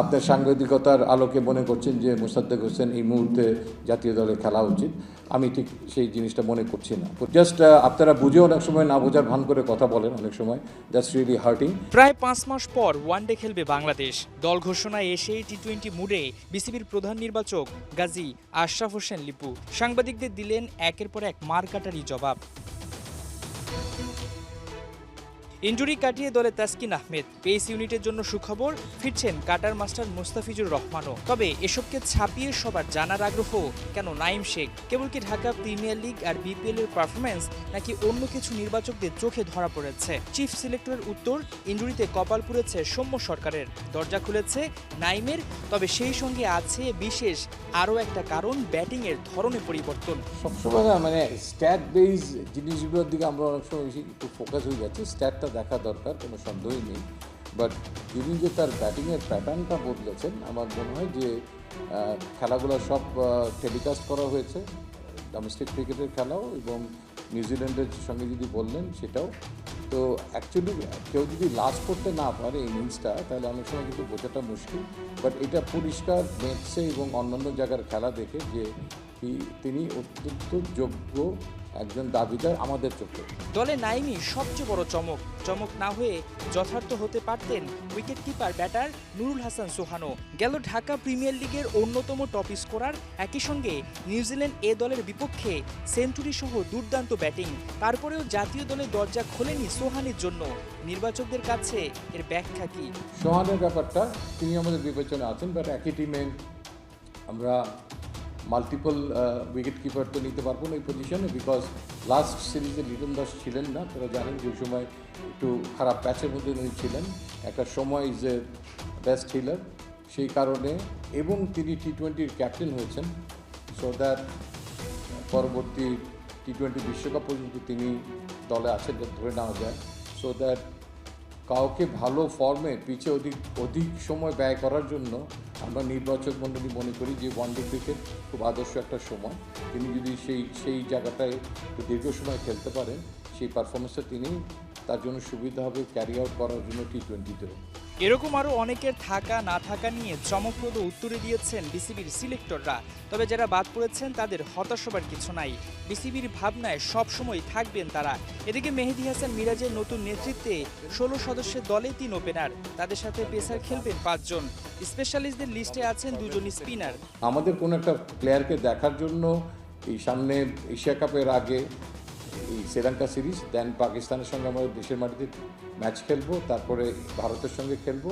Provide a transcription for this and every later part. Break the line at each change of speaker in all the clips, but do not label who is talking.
আপনার সাংবাদিকতার আলোকে মনে করছেন যে মোসাদ্দেক হোসেন এই মুহূর্তে জাতীয় দলে খেলা উচিত। আমি ঠিক সেই জিনিসটা মনে করছি না। জাস্ট আপনারা বুঝে অনেক সময় না বোঝার ভান করে কথা বলেন অনেক সময়। দ্যাটস রিয়েলি হার্টিং
প্রায় পাঁচ মাস পর ওয়ানডে খেলবে বাংলাদেশ। দল ঘোষণায় এসেই টি টোয়েন্টি মুডে বিসিবির প্রধান নির্বাচক গাজী আশরাফ হোসেন লিপু। সাংবাদিকদের দিলেন একের পর এক মারকাটারি জবাব। ইঞ্জুরি কাটিয়ে দলে তাসকিন আহমেদ। পেস ইউনিটের জন্য সুখবর, ফিরছেন কাটার মাস্টার মুস্তাফিজুর রহমানও। তবে এসবকে ছাপিয়ে সবার জানার আগ্রহ কেন নাইম শেখ? কেবল কি ঢাকা প্রিমিয়ার লিগ আর বিপিএল এর পারফরমেন্স নাকি অন্য কিছু নির্বাচকদের চোখে ধরা পড়েছে? চিফ সিলেক্টরের উত্তর, ইঞ্জুরিতে কপাল পুড়েছে সৌম্য সরকারের। দরজা খুলেছে নাইমের তবে সেই সঙ্গে আছে বিশেষ আরও একটা কারণ ব্যাটিংয়ের ধরনে পরিবর্তন।
সবসময় মানে স্ট্যাট বেস জিনিসগুলোর দিকে আমরা অনেক সময় বেশি ফোকাস হয়ে যাচ্ছি। স্ট্যাটটা দেখা দরকার, কোনো সন্দেহই নেই। বাট তিনি যে তার ব্যাটিংয়ের প্যাটার্নটা বদলেছেন, আমার মনে হয় যে খেলাগুলো সব টেলিকাস্ট করা হয়েছে ডোমেস্টিক ক্রিকেটের খেলাও এবং নিউজিল্যান্ডের সঙ্গে যদি বললেন সেটাও। তো অ্যাকচুয়ালি কেউ যদি লাস্ট করতে না পারে ইনিংসটা তাহলে অনেক সময় কিন্তু বোঝাটা মুশকিল। বাট এটা পরিষ্কার ম্যাচে এবং অন্যান্য জায়গার খেলা দেখে যে তিনি অত্যন্ত যোগ্য একজন দাবিদার আমাদের চোখে।
দলে নাইমই সবচেয়ে বড় চমক। চমক না হয়ে যথার্থ হতে পারতেন wicket keeper batter Nurul Hasan সোহানো গেল ঢাকা প্রিমিয়ার লিগের অন্যতম টপ স্কোরার। একই সঙ্গে নিউজিল্যান্ড এ দলের বিপক্ষে সেঞ্চুরি সহ দুর্দান্ত ব্যাটিং। তারপরেও জাতীয় দলের দরজা খোলেনি সোহানের জন্য। নির্বাচকদের কাছে এর ব্যাখ্যা কি?
সোহানের ব্যাপারটা তিনি আমাদের বিবেচনা আছেন বাট একই টিমে আমরা মাল্টিপল উইকেট কিপার তো নিতে পারব না এই পজিশনে বিকজ লাস্ট সিরিজে লিটন দাস ছিলেন না, তারা জানেন যে সময় একটু খারাপ প্যাচের মধ্যে উনি ছিলেন। একটা সময় ইজ এ বেস্ট হিলার সেই কারণে এবং তিনি টি টোয়েন্টির ক্যাপ্টেন হয়েছেন। সো দ্যাট পরবর্তী টি টোয়েন্টি বিশ্বকাপ পর্যন্ত তিনি দলে আছেন ধরে নেওয়া যায়। সো দ্যাট কাউকে ভালো ফর্মে পিছে অধিক অধিক সময় ব্যয় করার জন্য আমরা নির্বাচক মণ্ডলী মনে করি যে ওয়ানডে ক্রিকেট খুব আদর্শ একটা সময়। তিনি যদি সেই সেই জায়গাটায় দীর্ঘ সময় খেলতে পারেন, সেই পারফরমেন্সটা তিনি তার জন্য সুবিধা হবে ক্যারি আউট করার জন্য টি টোয়েন্টিতেও
এরকম আরও অনেকের থাকা, না থাকা নিয়ে চমকপ্রদ উত্তরে দিয়েছেন বিসিবির সিলেক্টররা। তবে যারা বাদ পড়েছেন, তাদের হতাশ হবার কিছু নাই। বিসিবির ভাবনায় সবসময় থাকবেন তারা। এদিকে মেহেদি হাসান মিরাজের নতুন নেতৃত্বে ষোলো সদস্যের দলে তিন ওপেনার। তাদের সাথে পেসার খেলবেন পাঁচজন। স্পেশালিস্টদের লিস্টে আছেন দুজন স্পিনার।
আমাদের কোনো একটা প্লেয়ারকে দেখার জন্য এই সামনে এশিয়া কাপের আগে এই শ্রীলঙ্কা সিরিজ দেন পাকিস্তানের সঙ্গে আমরা দেশের মাটিতে ম্যাচ খেলব, তারপরে ভারতের সঙ্গে খেলব।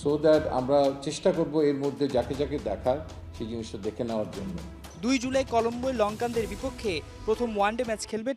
সো দ্যাট আমরা চেষ্টা করব এর মধ্যে যাকে যাকে দেখার, সেই জিনিসটা দেখে নেওয়ার জন্য।
দুই জুলাই কলম্বোয় লঙ্কানদের বিপক্ষে প্রথম ওয়ানডে ম্যাচ খেলবে